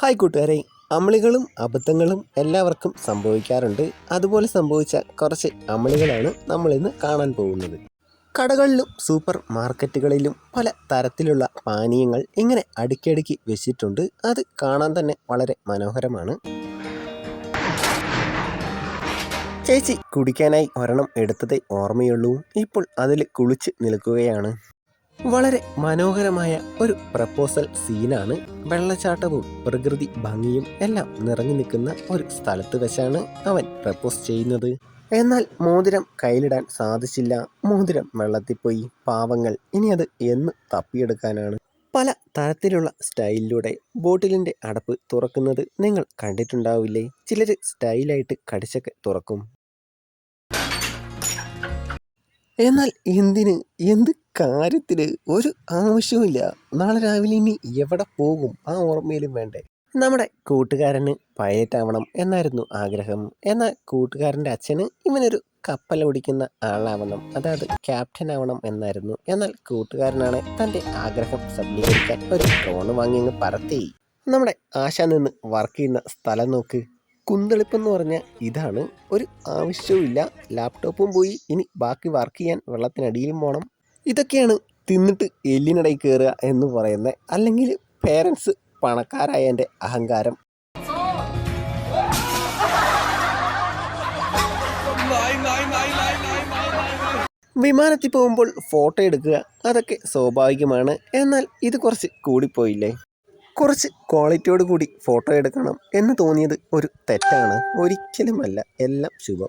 Hi കൂട്ടുകാരെ. അമളികളും അബദ്ധങ്ങളും എല്ലാവർക്കും സംഭവിക്കാറുണ്ട്. അതുപോലെ സംഭവിച്ച കുറച്ച് അമളികളാണ് നമ്മളിന്ന് കാണാൻ പോകുന്നത്. കടകളിലും സൂപ്പർ മാർക്കറ്റുകളിലും പല തരത്തിലുള്ള പാനീയങ്ങൾ ഇങ്ങനെ അടുക്കിയടുക്കി വെച്ചിട്ടുണ്ട്. അത് കാണാൻ തന്നെ വളരെ മനോഹരമാണ്. ചേച്ചി കുടിക്കാനായി ഒരെണ്ണം എടുത്തതേ ഓർമ്മയുള്ളൂ. ഇപ്പോൾ അതിൽ കുളിച്ച് നിൽക്കുകയാണ്. വളരെ മനോഹരമായ ഒരു പ്രപ്പോസൽ സീനാണ് വെള്ളച്ചാട്ടവും പ്രകൃതി ഭംഗിയും എല്ലാം നിറഞ്ഞു നിൽക്കുന്ന ഒരു സ്ഥലത്ത് വെച്ചാണ് അവൻ പ്രപ്പോസ് ചെയ്യുന്നത്. എന്നാൽ മോതിരം കയ്യിലിടാൻ സാധിച്ചില്ല. മോതിരം വെള്ളത്തിൽ പോയി. പാവങ്ങൾ. ഇനി അത് എന്ന് തപ്പിയെടുക്കാനാണ്. പല തരത്തിലുള്ള സ്റ്റൈലിലൂടെ ബോട്ടിലിന്റെ അടപ്പ് തുറക്കുന്നത് നിങ്ങൾ കണ്ടിട്ടുണ്ടാവില്ലേ? ചിലർ സ്റ്റൈലായിട്ട് കടിച്ചൊക്കെ തുറക്കും. എന്നാൽ എന്തിന്? എന്ത് കാര്യത്തിന്? ഒരു ആവശ്യവുമില്ല. നാളെ രാവിലെ ഇനി എവിടെ പോകും? ആ ഓർമ്മയിലും വേണ്ടേ. നമ്മുടെ കൂട്ടുകാരന് പൈലറ്റ് ആവണം എന്നായിരുന്നു ആഗ്രഹം. എന്നാൽ കൂട്ടുകാരന്റെ അച്ഛന് ഇവനൊരു കപ്പൽ ഓടിക്കുന്ന ആളാവണം. അതായത് ക്യാപ്റ്റൻ ആവണം എന്നായിരുന്നു. എന്നാൽ കൂട്ടുകാരനാണ് തന്റെ ആഗ്രഹം സഫലീകരിക്കാൻ ഒരു ഡ്രോണ് വാങ്ങി പറത്തി. നമ്മുടെ ആശ നിന്ന് വർക്ക് ചെയ്യുന്ന സ്ഥലം നോക്ക്. കുന്തളിപ്പെന്ന് പറഞ്ഞാൽ ഇതാണ് ഒരു ആവശ്യവുമില്ല. ലാപ്ടോപ്പും പോയി. ഇനി ബാക്കി വർക്ക് ചെയ്യാൻ വെള്ളത്തിനടിയിലും പോകണം ഇതൊക്കെയാണ് തിന്നിട്ട് എല്ലിനിടയിൽ കയറുക എന്ന് പറയുന്നത് അല്ലെങ്കിൽ പേരൻസ് പണക്കാരായ എന്റെ അഹങ്കാരം. വിമാനത്തിൽ പോകുമ്പോൾ ഫോട്ടോ എടുക്കുക അതൊക്കെ സ്വാഭാവികമാണ്. എന്നാൽ ഇത് കുറച്ച് കൂടിപ്പോയില്ലേ? കുറച്ച് ക്വാളിറ്റിയോട് കൂടി ഫോട്ടോ എടുക്കണം എന്ന് തോന്നിയത് ഒരു തെറ്റാണ്. ഒരിക്കലുമല്ല. എല്ലാം ശുഭം.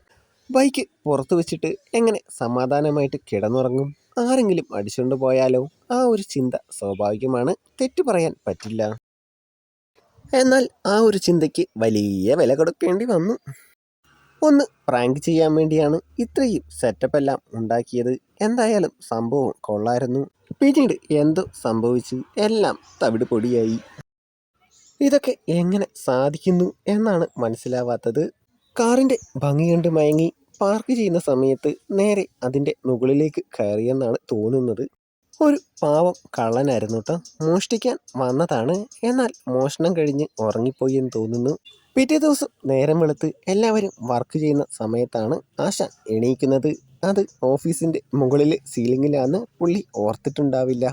ബൈക്ക് പുറത്ത് വെച്ചിട്ട് എങ്ങനെ സമാധാനമായിട്ട് കിടന്നുറങ്ങും? ആരെങ്കിലും അടിച്ചുകൊണ്ട് പോയാലോ? ആ ഒരു ചിന്ത സ്വാഭാവികമാണ്. തെറ്റു പറയാൻ പറ്റില്ല. എന്നാൽ ആ ഒരു ചിന്തയ്ക്ക് വലിയ വില കൊടുക്കേണ്ടി വന്നു. ഒന്ന് പ്രാങ്ക് ചെയ്യാൻ വേണ്ടിയാണ് ഇത്രയും സെറ്റപ്പ് എല്ലാം ഉണ്ടാക്കിയത്. എന്തായാലും സംഭവം കൊള്ളായിരുന്നു. പിന്നീട് എന്തോ സംഭവിച്ചു. എല്ലാം തവിട് പൊടിയായി. ഇതൊക്കെ എങ്ങനെ സാധിക്കുന്നു എന്നാണ് മനസ്സിലാവാത്തത്. കാറിന്റെ ഭംഗി കണ്ട് മയങ്ങി പാർക്ക് ചെയ്യുന്ന സമയത്ത് നേരെ അതിന്റെ മുകളിലേക്ക് കയറിയെന്നാണ് തോന്നുന്നത്. ഒരു പാവം കള്ളനായിരുന്നു കേട്ടോ മോഷ്ടിക്കാൻ വന്നതാണ്. എന്നാൽ മോഷണം കഴിഞ്ഞ് ഉറങ്ങിപ്പോയി എന്ന് തോന്നുന്നു. പിറ്റേ ദിവസം നേരം വെളുത്ത് എല്ലാവരും വർക്ക് ചെയ്യുന്ന സമയത്താണ് ആശ എണീക്കുന്നത്. അത് ഓഫീസിന്റെ മുകളിലെ സീലിങ്ങിലാന്ന് പുള്ളി ഓർത്തിട്ടുണ്ടാവില്ല.